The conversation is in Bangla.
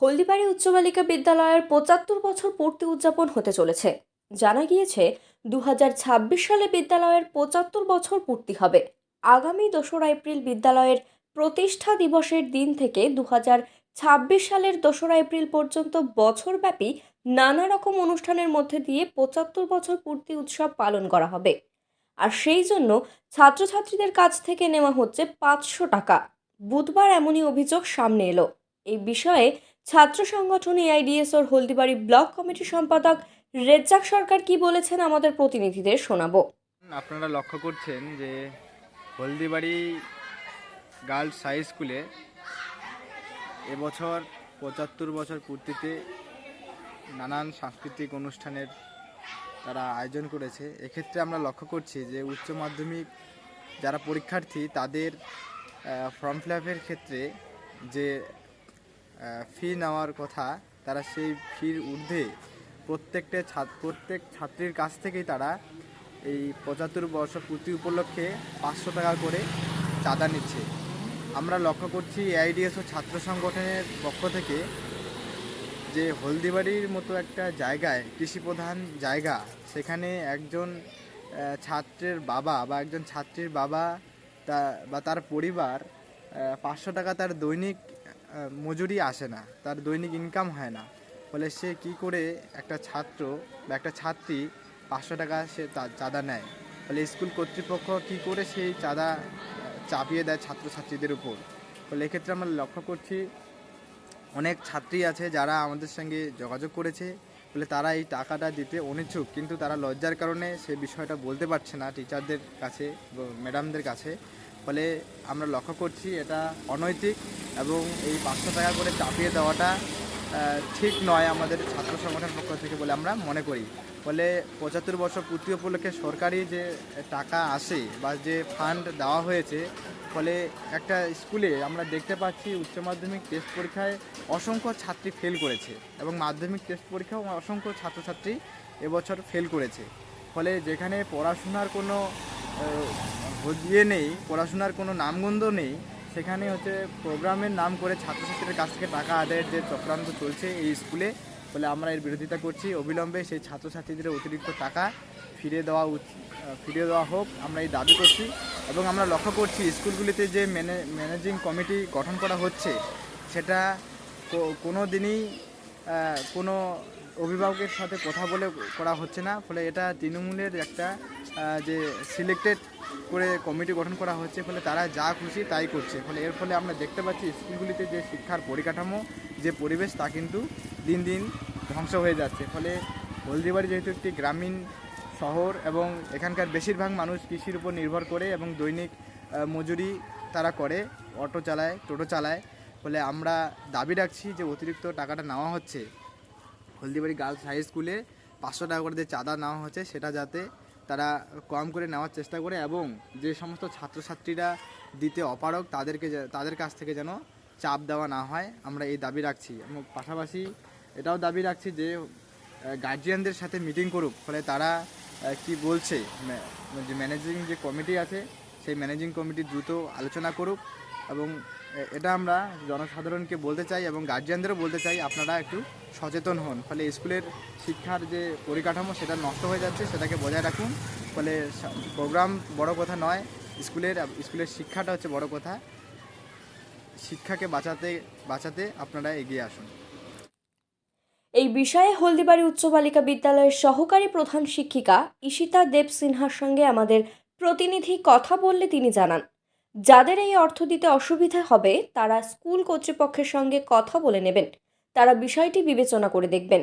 হলদিবাড়ি উচ্চ বালিকা বিদ্যালয়ের পঁচাত্তর বছর পূর্তি উদযাপন হতে চলেছে। জানা গিয়েছে দু হাজার ছাব্বিশ সালে বিদ্যালয়ের পঁচাত্তর বছর পূর্তি হবে। আগামী দোসরা এপ্রিল বিদ্যালয়ের প্রতিষ্ঠা দিবসের দিন থেকে দু সালের দোসরা এপ্রিল পর্যন্ত বছরব্যাপী নানা রকম অনুষ্ঠানের মধ্যে দিয়ে পঁচাত্তর বছর পূর্তি উৎসব পালন করা হবে। আর সেই জন্য ছাত্রছাত্রীদের কাছ থেকে নেওয়া হচ্ছে পাঁচশো টাকা। বুধবার এমনই অভিযোগ সামনে এলো। এই বিষয়ে ছাত্র সংগঠন এআইডিএসওর হলদিবাড়ি ব্লক কমিটির সম্পাদক রেজ্জাক সরকার কি বলেছেন আমাদের প্রতিনিধিদের শোনাবো। আপনারা লক্ষ্য করছেন যে হলদিবাড়ি গার্লস হাই স্কুলে এবছর পঁচাত্তর বছর পূর্তিতে নানান সাংস্কৃতিক অনুষ্ঠানের তারা আয়োজন করেছে। এক্ষেত্রে আমরা লক্ষ্য করছি যে উচ্চ মাধ্যমিক যারা পরীক্ষার্থী তাদের ফর্ম ফিল ক্ষেত্রে যে ফি নেওয়ার কথা, তারা সেই ফির ঊর্ধ্বে প্রত্যেকটা ছাত্র প্রত্যেক ছাত্রীর কাছ থেকেই তারা এই পঁচাত্তর বর্ষ পূর্তি উপলক্ষে পাঁচশো টাকা করে চাঁদা নিচ্ছে। আমরা লক্ষ্য করছি এআইডিএস ও ছাত্র সংগঠনের পক্ষ থেকে যে হলদিবাড়ির মতো একটা জায়গায় কৃষিপ্রধান জায়গা, সেখানে একজন ছাত্রের বাবা বা একজন ছাত্রীর বাবা তা, বা তার পরিবার পাঁচশো টাকা তার দৈনিক মজুরি আসে না, তার দৈনিক ইনকাম হয় না। ফলে সে কি করে একটা ছাত্র বা একটা ছাত্রী পাঁচশো টাকা সে চাঁদা নেয়? ফলে স্কুল কর্তৃপক্ষ কি করে সেই চাঁদা চাপিয়ে দেয় ছাত্রছাত্রীদের উপর? ফলে এক্ষেত্রে আমরা লক্ষ্য করছি, অনেক ছাত্রী আছে যারা আমাদের সঙ্গে যোগাযোগ করেছে। বলে তারা এই টাকাটা দিতে অনিচ্ছুক, কিন্তু তারা লজ্জার কারণে সে বিষয়টা বলতে পারছে না টিচারদের কাছে ম্যাডামদের কাছে। ফলে আমরা লক্ষ্য করছি এটা অনৈতিক এবং এই পাঁচশো টাকা করে চাপিয়ে দেওয়াটা ঠিক নয় আমাদের ছাত্র সংগঠনের পক্ষ থেকে বলে আমরা মনে করি। ফলে পঁচাত্তর বছর পূর্তি উপলক্ষে সরকারি যে টাকা আসে বা যে ফান্ড দেওয়া হয়েছে, ফলে একটা স্কুলে আমরা দেখতে পাচ্ছি উচ্চ মাধ্যমিক টেস্ট পরীক্ষায় অসংখ্য ছাত্রী ফেল করেছে এবং মাধ্যমিক টেস্ট পরীক্ষাও অসংখ্য ছাত্রছাত্রী এবছর ফেল করেছে। ফলে যেখানে পড়াশোনার কোনো ইয়ে নেই, পড়াশোনার কোনো নামগন্ধ নেই, সেখানে হচ্ছে প্রোগ্রামের নাম করে ছাত্রছাত্রীদের কাছ থেকে টাকা আদায়ের যে চক্রান্ত চলছে এই স্কুলে ফলে আমরা এর বিরোধিতা করছি। অবিলম্বে সেই ছাত্রছাত্রীদের অতিরিক্ত টাকা ফিরে দেওয়া ফিরিয়ে দেওয়া হোক, আমরা এই দাবি করছি। এবং আমরা লক্ষ্য করছি স্কুলগুলিতে যে ম্যানে, ম্যানেজিং কমিটি গঠন করা হচ্ছে, সেটা কোনো দিনই কোনো অভিভাবকের সাথে কথা বলে করা হচ্ছে না। ফলে এটা তৃণমূলের একটা যে সিলেক্টেড করে কমিটি গঠন করা হচ্ছে, ফলে তারা যা খুশি তাই করছে। ফলে এর ফলে আমরা দেখতে পাচ্ছি স্কুলগুলিতে যে শিক্ষার পরিকাঠামো, যে পরিবেশ তা কিন্তু দিন দিন ধ্বংস হয়ে যাচ্ছে। ফলে হলদিবাড়ি যেহেতু একটি গ্রামীণ শহর এবং এখানকার বেশিরভাগ মানুষ কৃষির উপর নির্ভর করে এবং দৈনিক মজুরি তারা করে, অটো চালায়, টোটো চালায়। ফলে আমরা দাবি রাখছি যে অতিরিক্ত টাকাটা নেওয়া হচ্ছে। হলদিবাড়ি গার্লস হাই স্কুলে পাঁচশো টাকা করে যে চাঁদা নেওয়া হচ্ছে সেটা যাতে তারা কম করে নেওয়ার চেষ্টা করে এবং যে সমস্ত ছাত্রছাত্রীরা দিতে অপারক তাদেরকে তাদের কাছ থেকে যেন চাপ দেওয়া না হয়, আমরা এই দাবি রাখছি। এবং পাশাপাশি এটাও দাবি রাখছি যে গার্জিয়ানদের সাথে মিটিং করুক, ফলে তারা কি বলছে যে ম্যানেজিং যে কমিটি আছে, সেই ম্যানেজিং কমিটি দ্রুত আলোচনা করুক। এবং এটা আমরা জনসাধারণকে বলতে চাই এবং গার্জিয়ানদেরও বলতে চাই, আপনারা একটু সচেতন হন। ফলে স্কুলের শিক্ষার যে পরিকাঠামো, সেটা নষ্ট হয়ে যাচ্ছে, সেটাকে বজায় রাখুন। ফলে প্রোগ্রাম বড় কথা নয়, স্কুলের স্কুলের শিক্ষাটা হচ্ছে বড় কথা। শিক্ষাকে বাঁচাতে বাঁচাতে আপনারা এগিয়ে আসুন। এই বিষয়ে হলদিবাড়ি উচ্চ বালিকা বিদ্যালয়ের সহকারী প্রধান শিক্ষিকা ঈশিতা দেব সিনহার সঙ্গে আমাদের প্রতিনিধি কথা বললে তিনি জানান। যাদের এই অর্থ দিতে অসুবিধা হবে, তারা স্কুল কর্তৃপক্ষের সঙ্গে কথা বলে নেবেন। তারা বিষয়টি বিবেচনা করে দেখবেন।